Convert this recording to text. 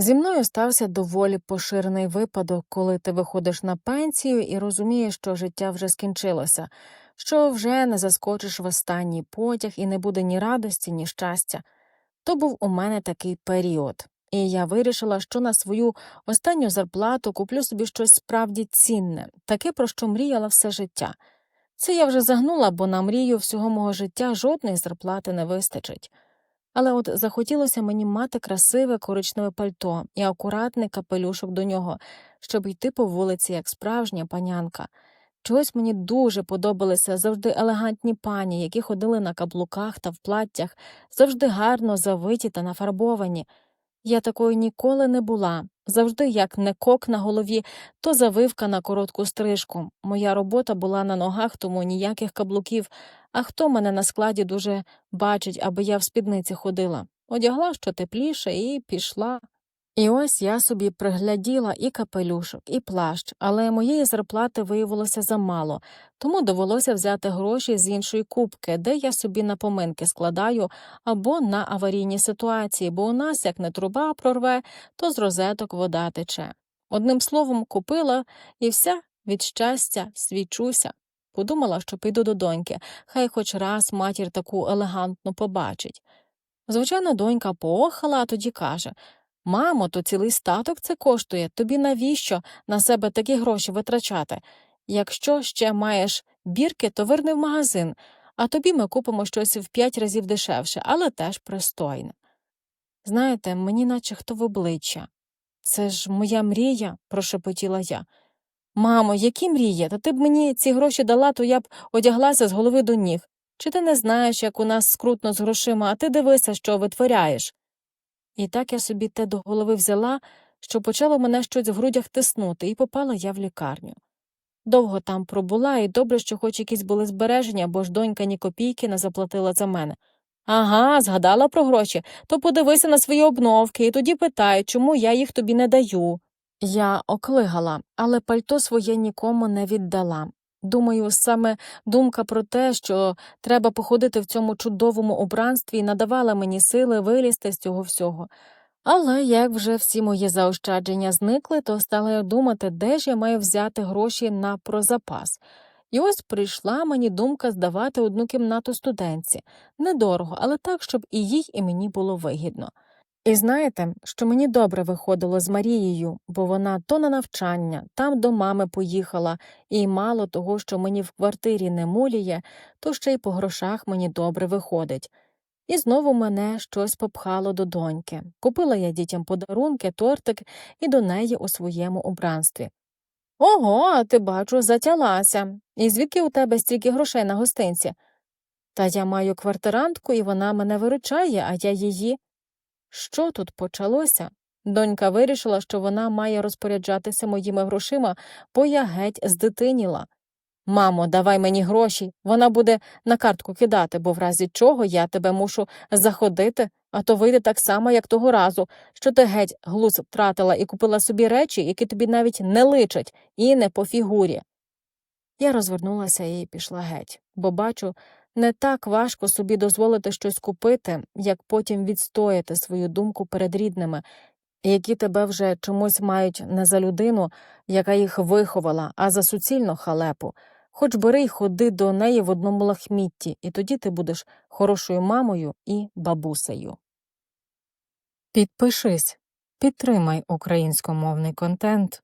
Зі мною стався доволі поширений випадок, коли ти виходиш на пенсію і розумієш, що життя вже скінчилося, що вже не заскочиш в останній потяг і не буде ні радості, ні щастя. То був у мене такий період, і я вирішила, що на свою останню зарплату куплю собі щось справді цінне, таке, про що мріяла все життя. Це я вже загнула, бо на мрію всього мого життя жодної зарплати не вистачить. Але от захотілося мені мати красиве коричневе пальто і акуратний капелюшок до нього, щоб йти по вулиці, як справжня панянка. Чогось мені дуже подобалися завжди елегантні пані, які ходили на каблуках та в платтях, завжди гарно завиті та нафарбовані. Я такою ніколи не була, завжди як не кок на голові, то завивка на коротку стрижку. Моя робота була на ногах, тому ніяких каблуків. А хто мене на складі дуже бачить, аби я в спідниці ходила? Одягла що тепліше і пішла. І ось я собі пригляділа і капелюшок, і плащ, але моєї зарплати виявилося замало, тому довелося взяти гроші з іншої кубки, де я собі на поминки складаю або на аварійні ситуації, бо у нас, як не труба прорве, то з розеток вода тече. Одним словом, купила і вся від щастя свічуся. Подумала, що піду до доньки, хай хоч раз матір таку елегантну побачить. Звичайно, донька поохала, а тоді каже Мамо, то цілий статок це коштує. Тобі навіщо на себе такі гроші витрачати? Якщо ще маєш бірки, то верни в магазин, а тобі ми купимо щось в п'ять разів дешевше, але теж пристойне. Знаєте, мені наче хто в обличчя. Це ж моя мрія, прошепотіла я. Мамо, які мрії? Та ти б мені ці гроші дала, то я б одяглася з голови до ніг. Чи ти не знаєш, як у нас скрутно з грошима, а ти дивися, що витворяєш? І так я собі те до голови взяла, що почало мене щось в грудях тиснути, і попала я в лікарню. Довго там пробула, і добре, що хоч якісь були збереження, бо ж донька ні копійки не заплатила за мене. Ага, згадала про гроші, то подивися на свої обновки і тоді питай, чому я їх тобі не даю. Я оклигала, але пальто своє нікому не віддала. Думаю, саме думка про те, що треба походити в цьому чудовому обранстві, надавала мені сили вилізти з цього всього. Але як вже всі мої заощадження зникли, то стала я думати, де ж я маю взяти гроші на прозапас. І ось прийшла мені думка здавати одну кімнату студентці. Недорого, але так, щоб і їй, і мені було вигідно. І знаєте, що мені добре виходило з Марією, бо вона то на навчання, там до мами поїхала, і мало того, що мені в квартирі не муліє, то ще й по грошах мені добре виходить. І знову мене щось попхало до доньки. Купила я дітям подарунки, тортик і до неї у своєму убранстві. Ого, ти бачу, затялася. І звідки у тебе стільки грошей на гостинці? Та я маю квартирантку, і вона мене виручає, а я її. Що тут почалося? Донька вирішила, що вона має розпоряджатися моїми грошима, бо я геть здитиніла. Мамо, давай мені гроші, вона буде на картку кидати, бо в разі чого я тебе мушу заходити, а то вийде так само, як того разу, що ти геть глуз втратила і купила собі речі, які тобі навіть не личать, і не по фігурі. Я розвернулася і пішла геть, бо бачу, не так важко собі дозволити щось купити, як потім відстояти свою думку перед рідними, які тебе вже чомусь мають не за людину, яка їх виховала, а за суцільну халепу. Хоч бери й ходи до неї в одному лахмітті, і тоді ти будеш хорошою мамою і бабусею. Підпишись, підтримай українськомовний контент.